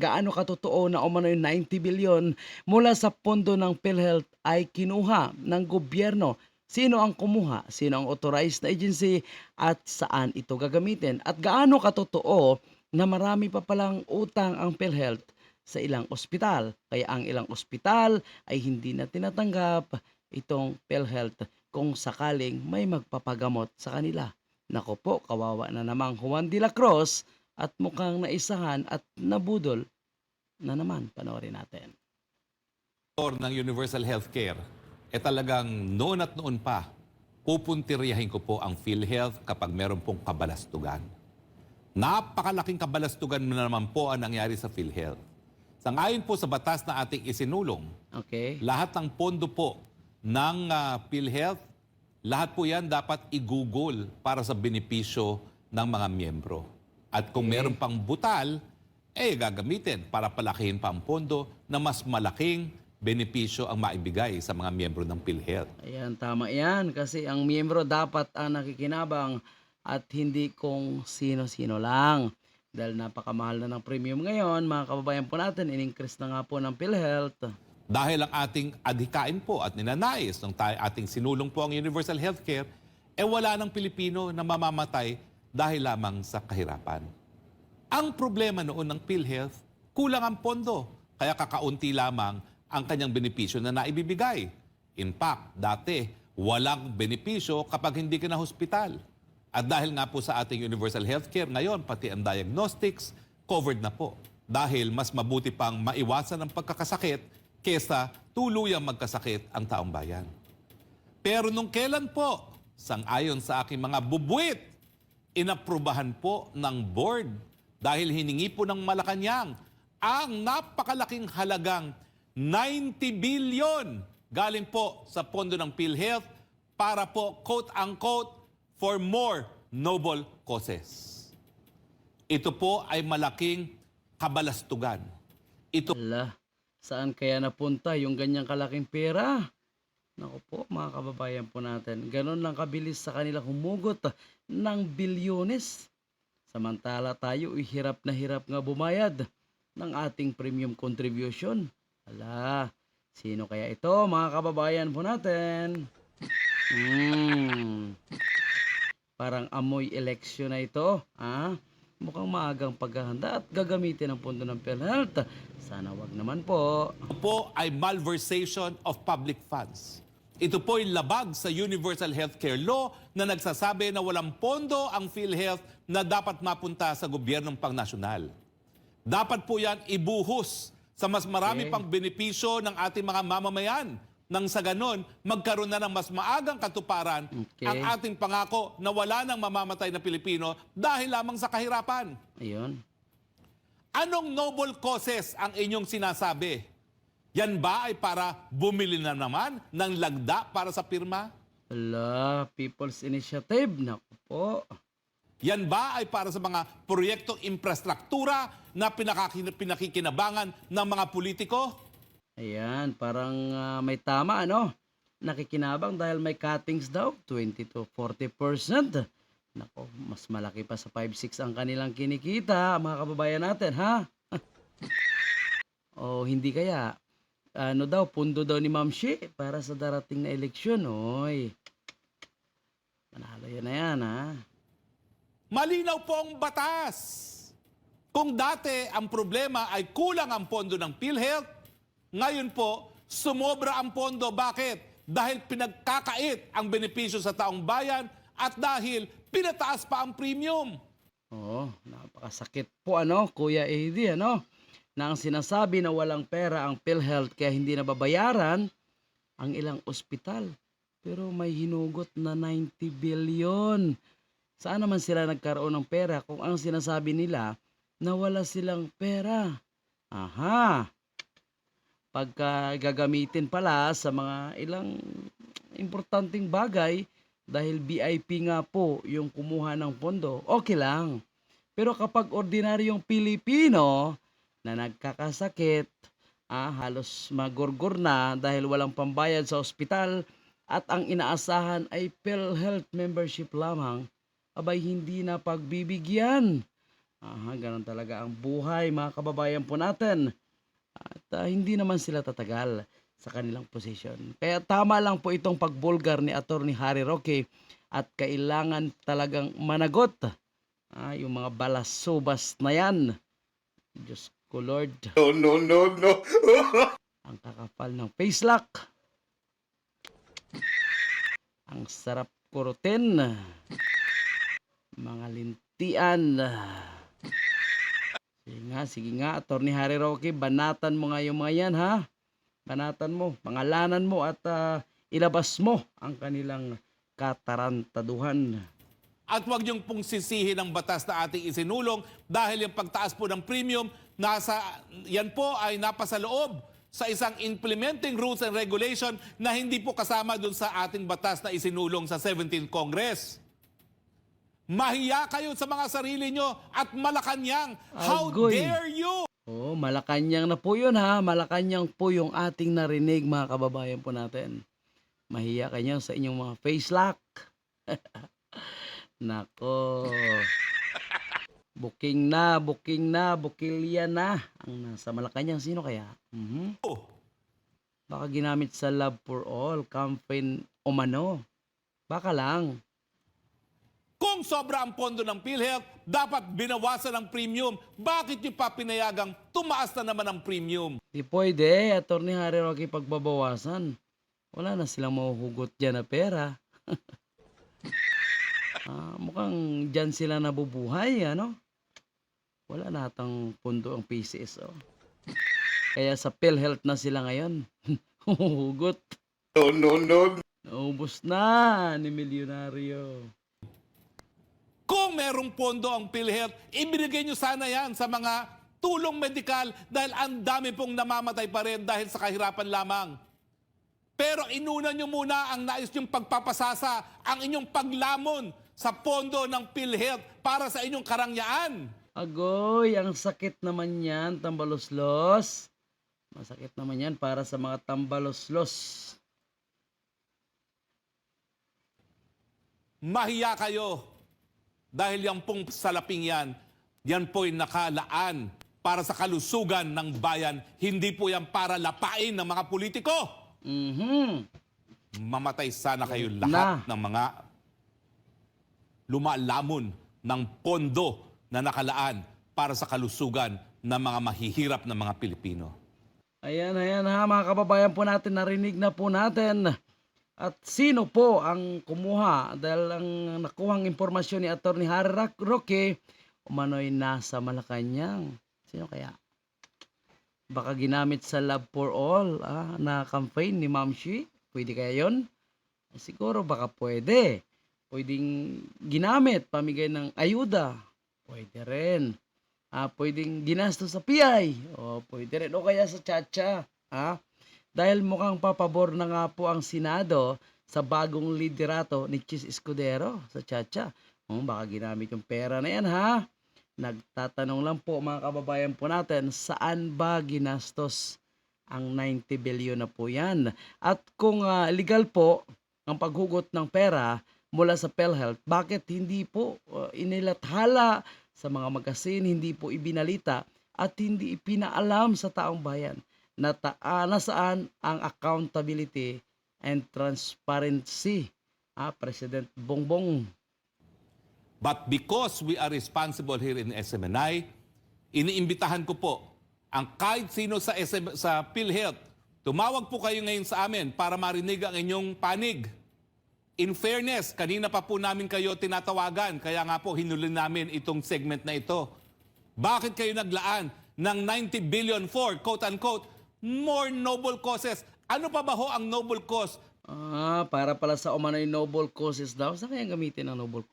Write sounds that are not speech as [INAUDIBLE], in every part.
gaano katotoo na umano yung 90 bilyon mula sa pondo ng PhilHealth ay kinuha ng gobyerno. Sino ang kumuha? Sino ang authorized na agency? At saan ito gagamitin? At gaano katotoo na marami pa palang utang ang PhilHealth sa ilang ospital? Kaya ang ilang ospital ay hindi na tinatanggap itong PhilHealth kung sakaling may magpapagamot sa kanila. Nako po, kawawa na namang Juan de la Cruz at mukhang naisahan at nabudol na naman. Panoorin natin. or ng Universal Healthcare, eh talagang noon at noon pa, pupuntiryahin ko po ang PhilHealth kapag meron pong kabalastugan. Napakalaking kabalastugan na naman po ang nangyari sa PhilHealth. Sangayon po sa batas na ating isinulong, Okay? lahat ng pondo po ng ah, PhilHealth, lahat po yan dapat igugol para sa benepisyo ng mga miyembro. At kung meron pang butal, eh gagamitin para palakihin pa ang pondo na mas malaking benepisyo ang maibigay sa mga miyembro ng PhilHealth. Ayan, tama yan. Kasi ang miyembro dapat ang nakikinabang at hindi kung sino-sino lang. Dahil napakamahal na ng premium ngayon, mga kababayan po natin, in-increase na nga po ng PhilHealth. Dahil ang ating adhikain po at ninanais ng tayo, ating sinulong po ang Universal Healthcare, eh wala ng Pilipino na mamamatay dahil lamang sa kahirapan. Ang problema noon ng PhilHealth, kulang ang pondo, kaya kakaunti lamang ang kanyang benepisyo na naibibigay. In fact, dati, walang benepisyo kapag hindi ka na hospital. At dahil nga po sa ating universal healthcare, ngayon pati ang diagnostics, covered na po. Dahil mas mabuti pang maiwasan ang pagkakasakit kesa tuluyang magkasakit ang taong bayan. Pero nung kailan po, sang-ayon sa aking mga bubuit, inaprubahan po ng board dahil hiningi po ng Malacanang ang napakalaking halagang 90 billion galing po sa pondo ng PhilHealth para po quote-unquote for more noble causes. Ito po ay malaking kabalastugan. Ito Ala, saan kaya napunta yung ganyang kalaking pera? Naku po, mga kababayan po natin, ganun lang kabilis sa kanila humugot ng bilyones. Samantala tayo ay hirap na hirap nga bumayad ng ating premium contribution. Ala, sino kaya ito mga kababayan po natin? Hmm, parang amoy eleksyon na ito. Ah, mukhang maagang paghahanda at gagamitin ang pondo ng PhilHealth. Sana wag naman po. po ay malversation of public funds. Ito po ay labag sa Universal Healthcare Law na nagsasabi na walang pondo ang PhilHealth na dapat mapunta sa gobyernong pangnasyonal. Dapat po yan ibuhos sa mas marami Okay. pang benepisyo ng ating mga mamamayan. Nang sa ganon, magkaroon na ng mas maagang katuparan Okay. ang ating pangako na wala nang mamamatay na Pilipino dahil lamang sa kahirapan. Ayun. Anong noble causes ang inyong sinasabi? Yan ba ay para bumili na naman ng lagda para sa pirma? Ala, People's Initiative. Naku po. Yan ba ay para sa mga proyektong infrastruktura na pinakakin- pinakikinabangan ng mga politiko? Ayan, parang ah, may tama, ano? Nakikinabang dahil may cuttings daw, 20 to 40%. Nako, mas malaki pa sa 5-6 ang kanilang kinikita, mga kababayan natin, ha? [LAUGHS] o hindi kaya, ano daw, pundo daw ni Ma'am Shi para sa darating na eleksyon, oy. Manalo yun na yan, ha? Malinaw po ang batas. Kung dati ang problema ay kulang ang pondo ng PhilHealth, ngayon po, sumobra ang pondo. Bakit? Dahil pinagkakait ang benepisyo sa taong bayan at dahil pinataas pa ang premium. Oo, napakasakit po ano, Kuya AD, ano? Na ang sinasabi na walang pera ang PhilHealth kaya hindi nababayaran ang ilang ospital. Pero may hinugot na 90 billion. Saan naman sila nagkaroon ng pera kung ang sinasabi nila na wala silang pera? Aha. Pagka gagamitin pala sa mga ilang importanteng bagay, dahil BIP nga po yung kumuha ng pondo, okay lang. Pero kapag ordinaryong Pilipino na nagkakasakit, ah, halos magurgur na dahil walang pambayad sa ospital at ang inaasahan ay PhilHealth membership lamang, abay hindi na pagbibigyan. Aha, ganun talaga ang buhay mga kababayan po natin. At ah, hindi naman sila tatagal sa kanilang posisyon. Kaya tama lang po itong pagbulgar ni Attorney Harry Roque at kailangan talagang managot ah, yung mga balasubas na yan. Diyos ko Lord. No, no, no, no. [LAUGHS] Ang kakapal ng face lock. Ang sarap kurutin. Mga lintian. Sige nga, sige nga, Attorney Harry Roque, banatan mo nga yung mga yan, ha? Banatan mo, pangalanan mo at ah, ilabas mo ang kanilang katarantaduhan. At huwag niyong pong sisihin ang batas na ating isinulong dahil yung pagtaas po ng premium, nasa, yan po ay napasa loob sa isang implementing rules and regulation na hindi po kasama dun sa ating batas na isinulong sa 17th Congress. Mahiya kayo sa mga sarili nyo at malakanyang. How Agoy. dare you? Oh, Malacanang na po yun ha. Malacanang po yung ating narinig mga kababayan po natin. Mahiya kayo sa inyong mga face lock. [LAUGHS] Nako. Booking na, booking na, bukilya na. Ang nasa Malacanang, sino kaya? Mhm. Baka ginamit sa Love for All, campaign umano. Baka lang. Kung sobra ang pondo ng PhilHealth, dapat binawasan ang premium. Bakit nyo pa pinayagang tumaas na naman ang premium? Di pwede, Attorney Harry Roque, pagbabawasan. Wala na silang mahuhugot dyan na pera. [LAUGHS] ah, mukhang dyan sila nabubuhay, ano? Wala na atang pundo ang PCS, oh. Kaya sa PhilHealth na sila ngayon. [LAUGHS] Huhugot. No, no, no. Naubos na ni milyonaryo. Kung merong pondo ang PhilHealth, ibinigay nyo sana yan sa mga tulong medikal dahil ang dami pong namamatay pa rin dahil sa kahirapan lamang. Pero inuna nyo muna ang nais nyong pagpapasasa, ang inyong paglamon sa pondo ng PhilHealth para sa inyong karangyaan. Agoy, ang sakit naman yan, tambaloslos. Masakit naman yan para sa mga tambaloslos. Mahiya kayo dahil yan pong salaping yan, yan po'y nakalaan para sa kalusugan ng bayan. Hindi po yan para lapain ng mga politiko. Mhm. Mamatay sana kayo Na. lahat ng mga lumalamon ng pondo na nakalaan para sa kalusugan ng mga mahihirap na mga Pilipino. Ayan, ayan ha, mga kababayan po natin, narinig na po natin. At sino po ang kumuha dahil ang nakuhang impormasyon ni Atty. Harry Roque, umano'y nasa Malacanang. Sino kaya? Baka ginamit sa Love for All ah, na campaign ni Ma'am Shi. Pwede kaya yon? Siguro baka pwede. Pwedeng ginamit, pamigay ng ayuda. Pwede rin. Ah, pwedeng ginasto sa PI. O, pwede rin. O kaya sa Chacha. Ha? Dahil mukhang papabor na nga po ang Senado sa bagong liderato ni Chis Escudero sa Chacha. O, baka ginamit yung pera na yan ha. Nagtatanong lang po mga kababayan po natin, saan ba ginastos ang 90 billion na po yan? At kung ah, legal po ang paghugot ng pera mula sa PhilHealth, bakit hindi po uh, inilathala sa mga magasin, hindi po ibinalita at hindi ipinaalam sa taong bayan na ta- ah, nasaan ang accountability and transparency. Ah, President Bongbong. But because we are responsible here in SMNI, iniimbitahan ko po ang kahit sino sa, SM, sa PhilHealth, tumawag po kayo ngayon sa amin para marinig ang inyong panig. In fairness, kanina pa po namin kayo tinatawagan, kaya nga po hinuli namin itong segment na ito. Bakit kayo naglaan ng 90 billion for, quote-unquote, more noble causes? Ano pa ba ho ang noble cause? Ah, para pala sa umano'y noble causes daw. Saan kaya gamitin ang noble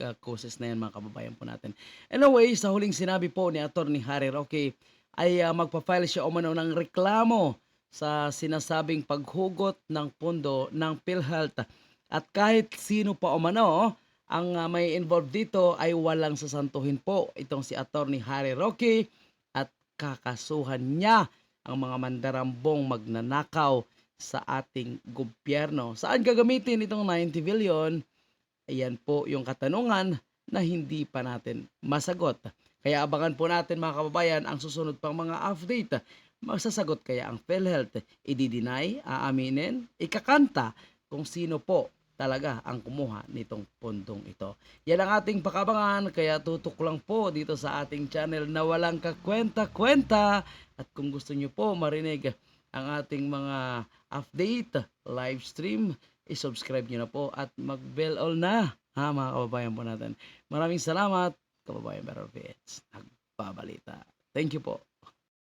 uh, causes na yan mga kababayan po natin? Anyway, sa huling sinabi po ni Atty. Harry Roque ay uh, magpa-file siya umano ng reklamo sa sinasabing paghugot ng pondo ng PhilHealth. At kahit sino pa umano ang uh, may involved dito ay walang sasantuhin po itong si Atty. Harry Roque at kakasuhan niya ang mga mandarambong magnanakaw sa ating gobyerno. Saan gagamitin itong 90 billion? Ayan po yung katanungan na hindi pa natin masagot. Kaya abangan po natin mga kababayan ang susunod pang mga update. Magsasagot kaya ang PhilHealth, ididinay, aaminin, ikakanta kung sino po talaga ang kumuha nitong pondong ito. Yan ang ating pakabangan, kaya tutok lang po dito sa ating channel na walang kakwenta-kwenta. At kung gusto nyo po marinig ang ating mga update, live stream, isubscribe nyo na po at mag-bell all na ha mga kababayan po natin. Maraming salamat, kababayan Barrowfits. Nagbabalita. Thank you po.